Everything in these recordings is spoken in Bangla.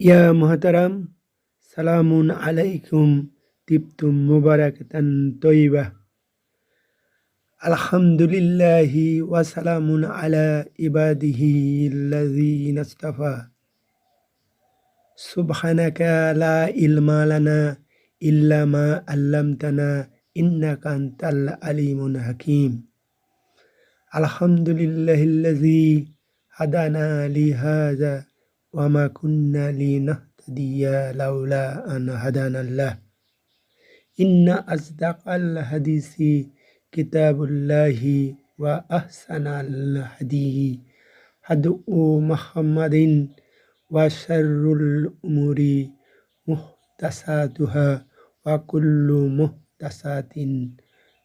ইয়া মুহতারাম, সালামুন আলাইকুম, তিপ্তুম মুবারাকাতান তৈবা। আলহামদুলিল্লাহি ওয়া সালামুন আলা ইবাদিহি ইসতাফা সুবহানাকা লা ইলমা লানা ইল্লা মা আল্লামতানা ইন্নাকা আনতাল আলিমুল হাকীম। আলহামদুলিল্লাহিল্লাযী وما كنا لنهتدي لولا أن هدانا الله. إن أصدق الحديث كتاب الله وأحسن الهدي هدي محمد وشر الأمور محدثاتها وكل محدثات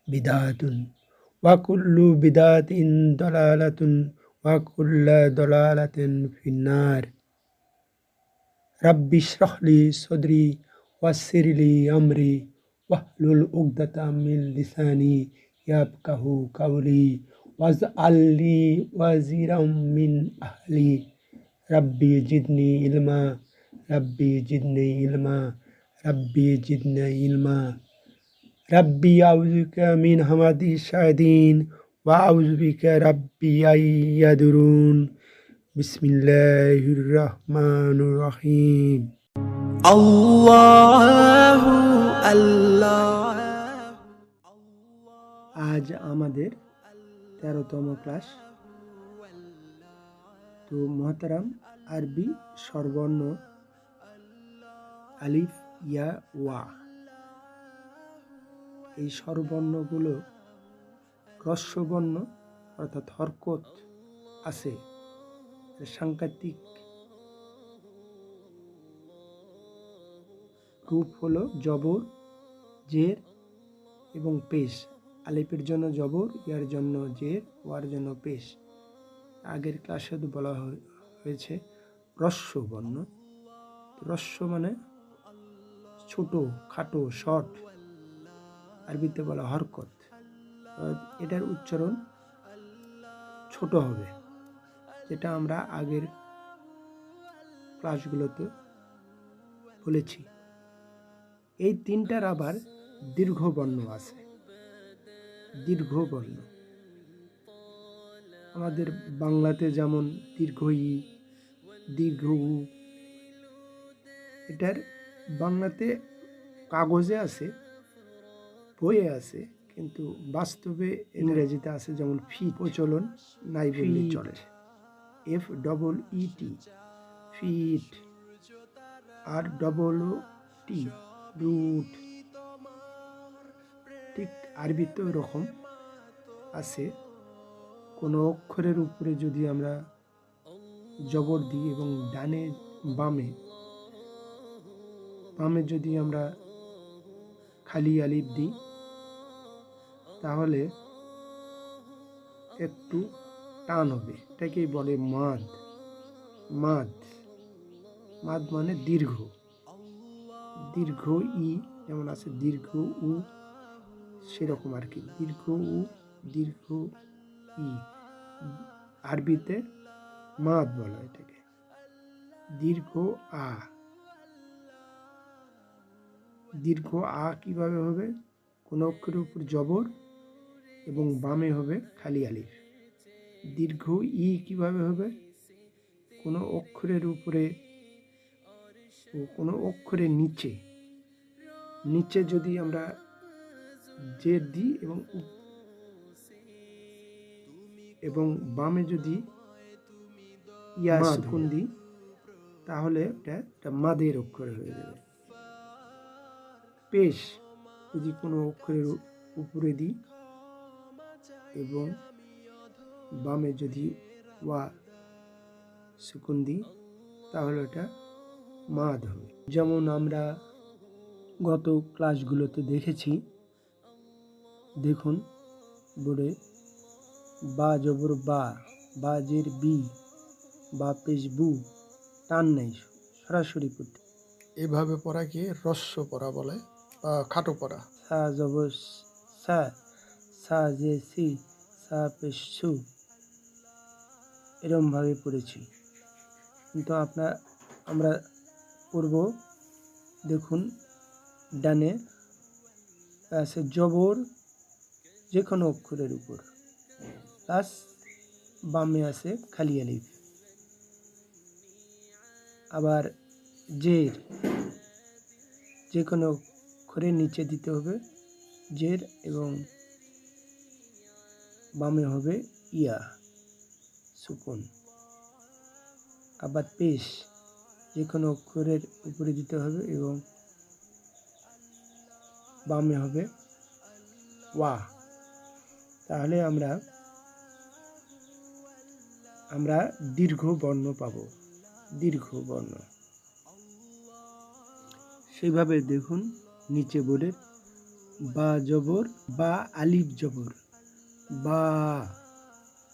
بدعة وكل بدعة ضلالة وكل ضلالة في النار. رب اشرح لي صدري وسر لي أمري واحلل عقدة من لساني يفقه قولي واجعل لي وزيرا من أهلي. ربي جدني علما. ربي جدني علما. ربي جدني علما. ربي أعوذ بك من همد الشاهدين وأعوذ بك ربي أن يدرون. বিসমিল্লাহির রহমানুর রহিম আল্লাহু আল্লাহ আজ আমাদের তেরোতম ক্লাস। তো মহতারাম আরবি স্বরবর্ণ আলিফ ইয়া ওয়া। এই স্বরবর্ণগুলো রস্যবর্ণ অর্থাৎ হরকত আছে। সাংঘাতিক রূপ হলো জবর, জের এবং পেশ। আলিফের জন্য জবর, ইয়ার জন্য জের, ওয়ার জন্য পেশ। আগের ক্লাসে তো বলা হয়েছে রস্য বর্ণ। রস্য মানে ছোট, খাটো, শর্ট। আরবিতে বলা হরকত। এটার উচ্চারণ ছোট হবে। যেটা আমরা আগের ক্লাসগুলোতে বলেছি। এই তিনটার আবার দীর্ঘ বর্ণ আছে। দীর্ঘ বর্ণ। আমাদের বাংলাতে যেমন দীর্ঘ ই দীর্ঘ উ এটার বাংলাতে কাগজে আছে বইয়ে আছে কিন্তু বাস্তবে ইংরেজিতে আছে যেমন ফি প্রচলন নাই বললে চলে। F double E T feet আর ডবল টি রুট ঠিক আরবিতেও এরকম আছে। কোনো অক্ষরের উপরে যদি আমরা জবর দিই এবং ডানে বামে বামে যদি আমরা খালি আলিফ দিই, তাহলে একটু টান হবে। এটাকেই বলে মাদ। মাদ। মাদ মানে দীর্ঘ। দীর্ঘ ই যেমন আছে দীর্ঘ উ, সেরকম আর কি। দীর্ঘ উ, দীর্ঘ ই। আরবিতে মাদ বলা হয় এটাকে। দীর্ঘ আ। দীর্ঘ আ কীভাবে হবে? কোনো অক্ষরের উপর জবর এবং বামে হবে খালি আলিফ। দীর্ঘ ই কীভাবে হবে? কোনো অক্ষরের উপরে ও কোনো অক্ষরের নিচে। নিচে যদি আমরা জের দিই এবং এবং বামে যদি ইয়া সুকুন দিই তাহলে এটা একটা মাদের অক্ষর হয়ে যাবে। পেশ যদি কোনো অক্ষরের উপরে দিই এবং বামে যদি ওয়া সুকুন দিই তাহলে এটা মাদ হবে। যেমন আমরা গত ক্লাসগুলোতে দেখেছি দেখুন বোর্ডে বা জবর বা বাজের বি বা পেশ বু টান নেই সরাসরি পড়তে। এভাবে পড়াকে রস্য পড়া বলে? বা খাটো পড়া। সা জবর সা সা জে সি সা পেশ সু। এরমভাবে পড়েছি। কিন্তু আপনার আমরা করব দেখুন, ডানে আছে জবর যে কোনো অক্ষরের উপর। প্লাস বামে আছে খালি আলিফ। আবার জের যে কোনো অক্ষরের নিচে দিতে হবে, জের এবং বামে হবে ইয়া। সুকুন। আবার পেশ যে কোনো অক্ষরের উপরে দিতে হবে এবং বামে হবে ওয়া। তাহলে আমরা আমরা দীর্ঘ বর্ণ পাব। দীর্ঘ বর্ণ। সেইভাবে দেখুন নিচে বোর্ডের বা জবর বা আলিফ জবর। বা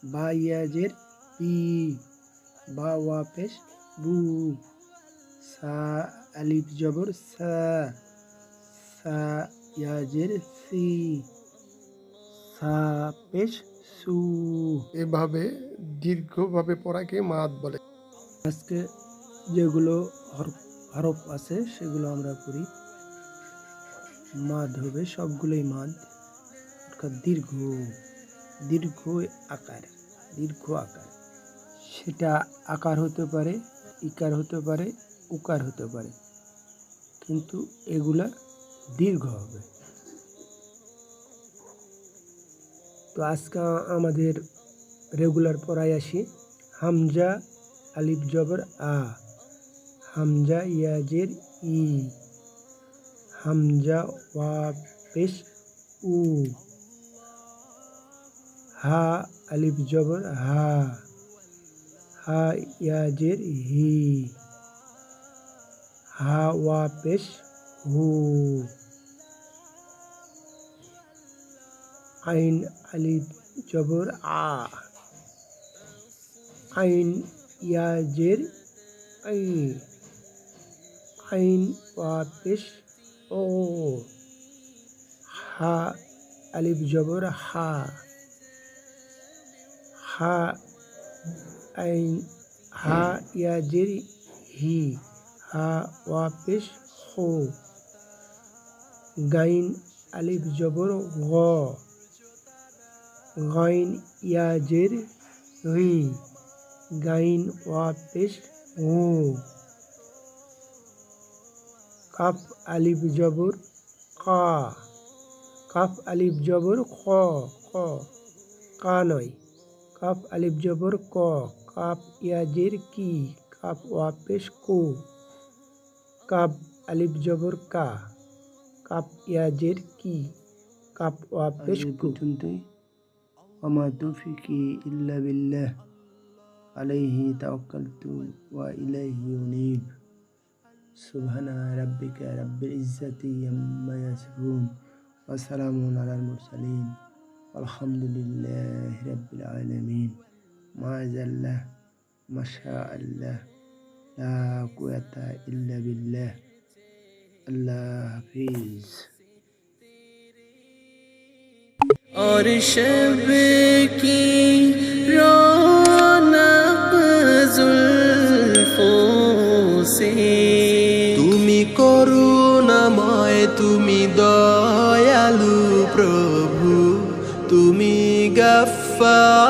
বা ইয়াজের পি। বা ওয়া পেশ বু। সা আলিফ জবর সা। সা ইয়াজের সি। সা পেশ সু। এভাবে দীর্ঘভাবে পড়াকে মাদ বলে। আজকে যেগুলো হরফ হরফ আছে সেগুলো আমরা করি মাদ হবে সবগুলোই মাদ। অর্থাৎ দীর্ঘ দীর্ঘ আকার দীর্ঘ আকার। সেটা আকার হতে পারে, ইকার হতে পারে, উকার হতে পারে। কিন্তু এগুলা দীর্ঘ হবে। তো আজকে আমাদের রেগুলার পড়ায় আসি। হামজা, আলিফ জবর আ। হামজা, ইয়াজের ই। হামজা ওয়া পেশ, উ। হা, আলিফ জবর হা। হা হি হা ওয়া পেশ হু আইন আলিফ জবর আ আইন ইয়াজের আই আইন ওয়া পেশ ও হা আলিফ জবর হা হা আইন, হা ইয়াজের হি, হা ওয়া পেশ, হো। গাইন, আলিফ জবর, গ। গাইন ইয়াজের হি। গাইন, ওয়া পেশ ও কাফ, আলিফ জবর, কা। কাফ, আলিফ জবর ক ক কা নয়। কাফ ক। কাপ या जेर की काफ वापेश কাপ আলিফ अलिफ কা কাপ काफ या जेर की কাপ ওয়াপেশ পর্যন্তই ওমা তৌফিকি ইল্লা বিল্লাহ আলাইহি তাওয়াক্কালতু ওয়া ইলাইহি উনীব সুবহানা রাব্বিকা রাব্বিল ইজ্জাতি আম্মা ইয়াসিফুন ওয়া সালামুন আলাল মুরসালিন আলহামদুলিল্লাহি রাব্বিল আলামিন মাজাল্লাহ মাশা আল্লাহ লা কুয়াতা ইল্লা বিল্লাহ আল্লাহ হাফিজ और शब की रौनक जुल्फों से তুমি করুণাময় তুমি দয়ালু প্রভু তুমি গফার